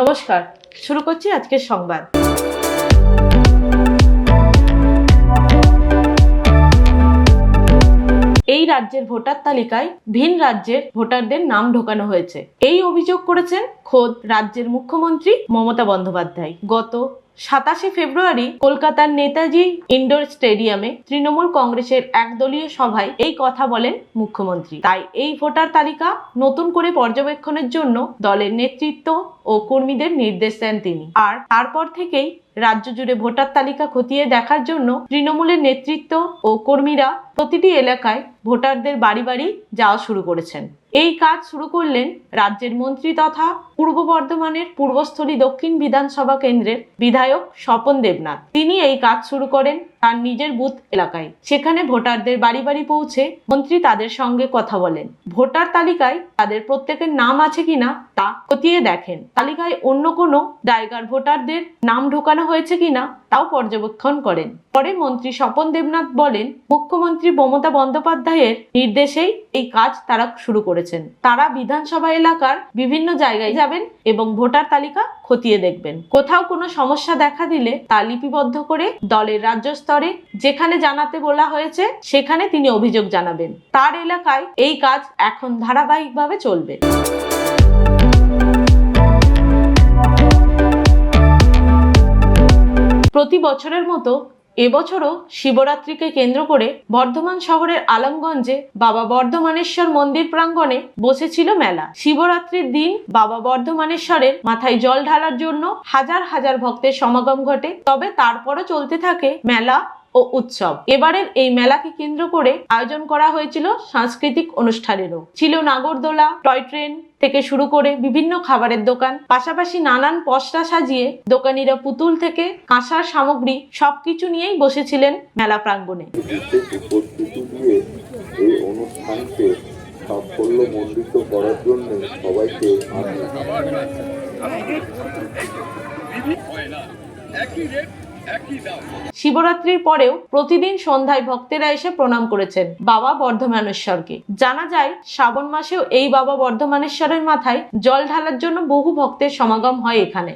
নমস্কার, শুরু করছি আজকের সংবাদ। এই রাজ্যের ভোটার তালিকায় ভিন রাজ্যের ভোটারদের নাম ঢোকানো হয়েছে। এই অভিযোগ করেছেন খোদ রাজ্যের মুখ্যমন্ত্রী মমতা বন্দ্যোপাধ্যায়। গত সাতাশে ফেব্রুয়ারি কলকাতার নেতাজি ইন্ডোর স্টেডিয়ামে তৃণমূল কংগ্রেসের একদলীয় সভায় এই কথা বলেন মুখ্যমন্ত্রী। তাই এই ভোটার তালিকা নতুন করে পর্যবেক্ষণের জন্য দলের নেতৃত্ব ও কর্মীদের নির্দেশ দেন তিনি। আর তারপর থেকেই রাজ্য জুড়ে ভোটার তালিকা খতিয়ে দেখার জন্য তৃণমূলের নেতৃত্ব ও কর্মীরা প্রতিটি এলাকায় ভোটারদের বাড়ি বাড়ি যাওয়া শুরু করেছেন। এই কাজ শুরু করলেন রাজ্যের মন্ত্রী তথা পূর্ব বর্ধমানের পূর্বস্থলী দক্ষিণ বিধানসভা কেন্দ্রের বিধায়ক স্বপন দেবনাথ। তিনি এই কাজ শুরু করেন তার নিজের বুথ এলাকায়। সেখানে ভোটারদের বাড়ি বাড়ি পৌঁছে মন্ত্রী তাদের সঙ্গে কথা বলেন। ভোটার তালিকায় তাদের প্রত্যেকের নাম আছে কিনা তা খতিয়ে দেখেন। তালিকায় অন্য কোনো জায়গার ভোটারদের নাম ঢোকানো হয়েছে কিনা তাও পর্যবেক্ষণ করেন। পরে মন্ত্রী স্বপন দেবনাথ বলেন, মুখ্যমন্ত্রী মমতা বন্দ্যোপাধ্যায়ের নির্দেশেই এই কাজ তারা শুরু করেছেন। তারা বিধানসভা এলাকার বিভিন্ন জায়গায় যাবেন এবং ভোটার তালিকা খতিয়ে দেখবেন। কোথাও কোনো সমস্যা দেখা দিলে তা লিপিবদ্ধ করে দলের রাজ্য স্তরে যেখানে জানাতে বলা হয়েছে, সেখানে তিনি অভিযোগ জানাবেন। তার এলাকায় এই কাজ এখন ধারাবাহিকভাবে চলবে। প্রতি বছরের মতো এবছরও শিবরাত্রিকে কেন্দ্র করে বর্ধমান শহরের আলমগঞ্জে বাবা বর্ধমানেশ্বর মন্দির প্রাঙ্গণে বসেছিল মেলা। শিবরাত্রির দিন বাবা বর্ধমানেশ্বরের মাথায় জল ঢালার জন্য হাজার হাজার ভক্তের সমাগম ঘটে, তবে তারপরও চলতে থাকে মেলা ও উৎসব। এবারের এই মেলাকে কেন্দ্র করে আয়োজন করা হয়েছিল সাংস্কৃতিক অনুষ্ঠানেরও। ছিল নাগরদোলা, টয় ট্রেন থেকে শুরু করে বিভিন্ন খাবারের দোকান পাশাপাশি নানান পসরা সাজিয়ে দোকানিরা পুতুল থেকে কাঁসার সামগ্রী সবকিছু নিয়েই বসেছিলেন মেলা প্রাঙ্গণে। এই অনুষ্ঠানকে করার জন্য সবাইকে শিবরাত্রির পরেও প্রতিদিন সন্ধ্যায় ভক্তেরা এসে প্রণাম করেছেন বাবা বর্ধমানেশ্বরকে। জানা যায়, শ্রাবণ মাসেও এই বাবা বর্ধমানেশ্বরের মাথায় জল ঢালার জন্য বহু ভক্তের সমাগম হয় এখানে।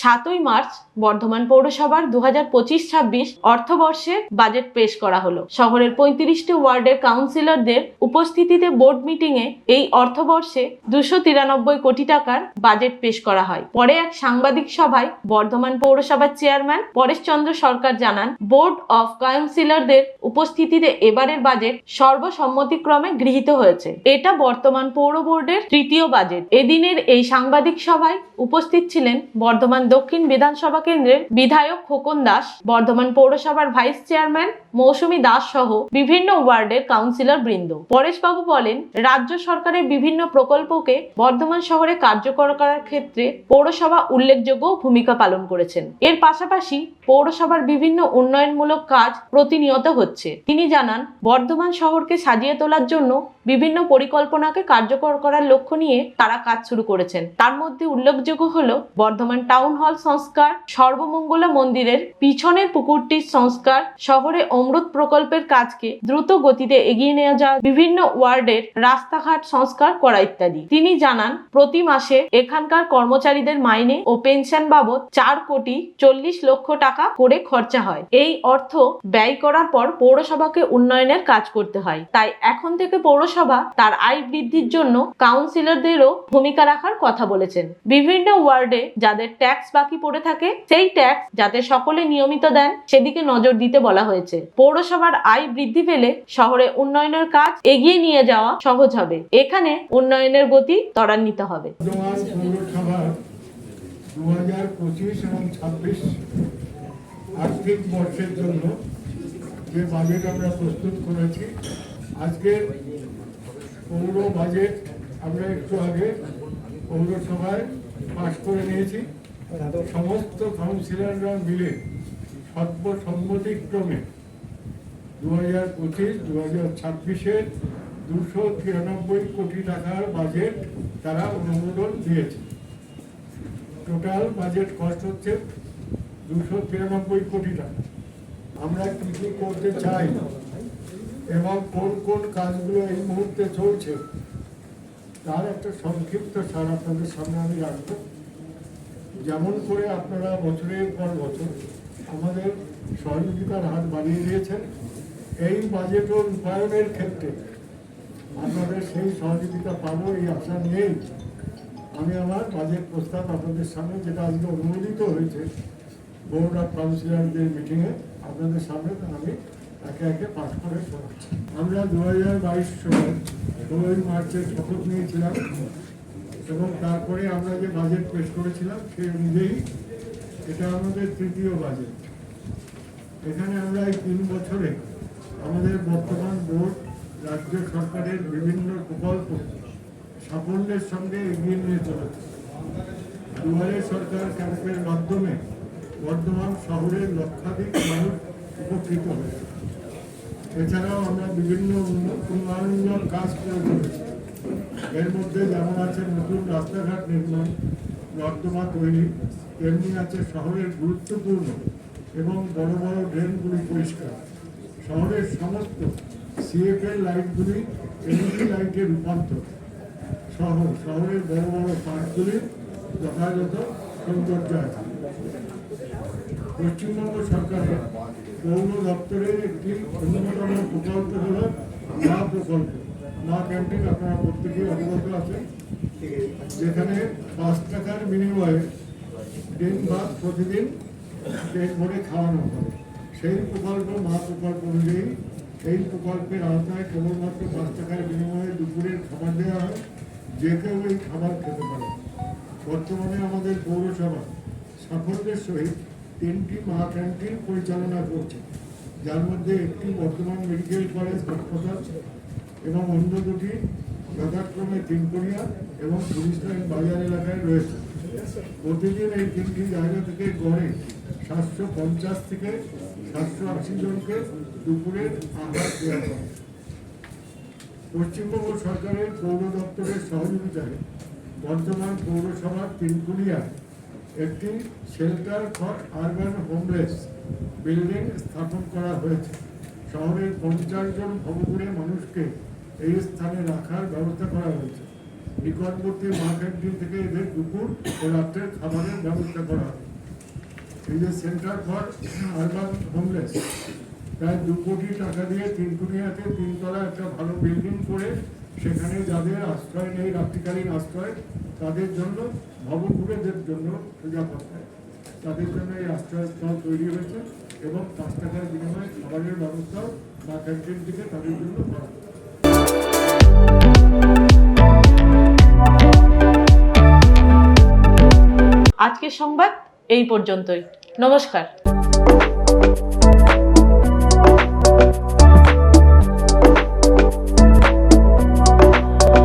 সাতই মার্চ বর্ধমান পৌরসভার দু হাজার পঁচিশ ছাব্বিশ অর্থবর্ষে বাজেট পেশ করা হলো। শহরের পঁয়ত্রিশটি ওয়ার্ডের কাউন্সিলরদের উপস্থিতিতে বোর্ড মিটিং এ এই অর্থবর্ষে দুশো তিরানব্বই কোটি টাকার বাজেট পেশ করা হয়। পরে এক সাংবাদিক সভায় বর্ধমান পৌরসভার চেয়ারম্যান পরেশ চন্দ্র সরকার জানান, বোর্ড অফ কাউন্সিলরদের উপস্থিতিতে এবারের বাজেট সর্বসম্মতিক্রমে গৃহীত হয়েছে। এটা বর্তমান পৌর বোর্ডের তৃতীয় বাজেট। এদিনের এই সাংবাদিক সভায় উপস্থিত ছিলেন বর্ধমান দক্ষিণ বিধানসভা কেন্দ্রের বিধায়ক খোকন দাস, বর্ধমান পৌরসভার ভাইস চেয়ারম্যান মৌসুমী দাস সহ বিভিন্ন ওয়ার্ডের কাউন্সিলর বৃন্দ। পরেশবাবু বলেন, রাজ্য সরকারের বিভিন্ন প্রকল্পকে বর্ধমান শহরে কার্যকর করার ক্ষেত্রে পৌরসভা উল্লেখযোগ্য ভূমিকা পালন করেছেন। এর পাশাপাশি পৌরসভার বিভিন্ন উন্নয়নমূলক কাজ প্রতিনিয়ত হচ্ছে। তিনি জানান, বর্ধমান শহরকে সাজিয়ে তোলার জন্য বিভিন্ন পরিকল্পনাকে কার্যকর করার লক্ষ্য নিয়ে তারা কাজ শুরু করেছেন। তার মধ্যে উল্লেখযোগ্য হলো, বর্ধমান টাউন হল সংস্কার সর্বমঙ্গলা মন্দিরের পিছনের পুকুরটির সংস্কার শহরে অমৃত প্রকল্পের কাজকে দ্রুত গতিতে এগিয়ে নেওয়া যায় বিভিন্ন ওয়ার্ডের রাস্তাঘাট সংস্কার করা ইত্যাদি। তিনি জানান, প্রতি মাসে এখানকার কর্মচারীদের মাইনে ও পেনশন বাবদ চার কোটি চল্লিশ লক্ষ টাকা করে খরচা হয়। এই অর্থ ব্যয় করার পর পৌরসভাকে উন্নয়নের কাজ করতে হয়। তাই এখন থেকে পৌরসভা তার আয় বৃদ্ধির জন্য কাউন্সিলরদেরও ভূমিকা রাখার কথা বলেছেন। বিভিন্ন ওয়ার্ডে যাদের ট্যাক্স বাকি পড়ে থাকে, সেই ট্যাক্স যাতে সকলে নিয়মিত দেন, সেদিকে নজর দিতে বলা হয়েছে। পৌরসভার আয় বৃদ্ধি পেলে শহরে উন্নয়নের কাজ এগিয়ে নিয়ে যাওয়া সহজ হবে। এখানে উন্নয়নের গতি ত্বরান্বিত হবে। আর্থিক বর্ষের জন্য যে বাজেট আমরা প্রস্তুত করেছি আজকের পৌর বাজেট আমরা একটু আগে পৌরসভায় পাশ করে নিয়েছি। সমস্ত কাউন্সিলররা মিলে সর্বসম্মতিক্রমে দু হাজার পঁচিশ দু হাজার ছাব্বিশের দুশো তিরানব্বই কোটি টাকার বাজেট তারা অনুমোদন দিয়েছে। টোটাল বাজেট কস্ট হচ্ছে দুশো তিরানব্বই কোটি টাকা। আমরা কি কি করতে চাই এবং কোন কোন কাজগুলো এই মুহূর্তে চলছে, তার একটা সংক্ষিপ্ত সার আপনাদের সামনে আমি রাখব। যেমন করে আপনারা বছরের পর বছর আমাদের সহযোগিতার হাত বাড়িয়ে দিয়েছেন, এই বাজেট ও রূপায়ণের ক্ষেত্রে আপনাদের সেই সহযোগিতা পাবো, এই আশা নিয়েই আমি আমার বাজেট প্রস্তাব আপনাদের সামনে, যেটা আজকে অনুমোদিত হয়েছে, বোর্ড অফ কাউন্সিলরদের মিটিংয়ে আপনাদের সামনে আমি একে একে পাঠ করে শোনাচ্ছি। আমরা দু হাজার বাইশ সালে ষোলোই মার্চে শপথ নিয়েছিলাম। এবং তারপরে আমরা যে বাজেট পেশ করেছিলাম সেই অনুযায়ী এটা আমাদের তৃতীয় বাজেট এখানে আমরা এই তিন বছরে আমাদের বর্তমান বোর্ড, রাজ্য সরকারের বিভিন্ন প্রকল্প সাফল্যের সঙ্গে এগিয়ে নিয়ে চলেছে। দুয়ারে সরকার ক্যাম্পের মাধ্যমে বর্ধমান শহরের লক্ষাধিক মানুষ উপকৃত হয়েছে। এছাড়াও আমরা বিভিন্ন উন্ন- উন্নয়নমূলক কাজ করে চলেছি। এর মধ্যে যেমন আছে নতুন রাস্তাঘাট নির্মাণ নর্দমা তৈরি, তেমনি আছে শহরের গুরুত্বপূর্ণ এবং বড় বড় ড্রেনগুলি পরিষ্কার। শহরের সমস্ত সিএফএল লাইটগুলি এলইডি লাইটে রূপান্তর। শহর, শহরের বড় বড় পার্কগুলির যথাযথ সৌন্দর্য আছে। পশ্চিমবঙ্গ সরকারের পৌর দপ্তরের একটি অন্যতম প্রকল্প হল প্রকল্প মা ক্যান্টিন আপনারা প্রত্যেকেই অবগত আছেন যেখানে পাঁচ টাকার বিনিময়ে দিন বা প্রতিদিন পেট ভরে খাওয়ানো হয়। সেই প্রকল্প, মা প্রকল্প অনুযায়ী এই প্রকল্পের আওতায় কেবলমাত্র পাঁচ টাকার বিনিময়ে দুপুরের খাবার দেওয়া হয়, যে কেউ এই খাবার খেতে পারে। বর্তমানে আমাদের পৌরসভা সাফল্যের সহিত তিনটি মা ক্যান্টিন পরিচালনা করছে। যার মধ্যে একটি বর্তমান মেডিকেল কলেজ হাসপাতাল এবং অন্য দুটি যথাক্রমে তিনকড়িয়া এবং পুলিশ বাজার এলাকায় রয়েছে। প্রতিদিন এই তিনটি জায়গা থেকে গড়ে সাতশো পঞ্চাশ থেকে সাতশো আশি জনকে দুপুরের আহার দেওয়া হয়। পশ্চিমবঙ্গ সরকারের পৌর দপ্তরের সহযোগিতায় বর্তমান পৌরসভার তিনকুলিয়া একটি shelter for urban homeless building স্থাপন করা হয়েছে। শহরের পঞ্চাশ জন ভবঘুরে মানুষকে এই স্থানে রাখার ব্যবস্থা করা হয়েছে। নিকটবর্তী মা ক্যান্টিন থেকে এদের দুপুর ও রাত্রের খাবারের ব্যবস্থা করা যে সেন্টার ফর আরবান হোমলেস, প্রায় দু কোটি টাকা দিয়ে তিনকুনিয়াতে তিনতলা একটা ভালো বিল্ডিং করে সেখানে যাদের আশ্রয় নেই, রাত্রিকালীন আশ্রয়, তাদের জন্য, ভবঘুরেদের জন্য প্রজাপত্তায় তাদের জন্য এই আশ্রয়স্থল তৈরি হয়েছে। এবং পাঁচ টাকার বিনিময়ে খাবারের ব্যবস্থাও বা ক্যান্টিন থেকে তাদের জন্য করা আজকের সংবাদ এই পর্যন্তই। নমস্কার।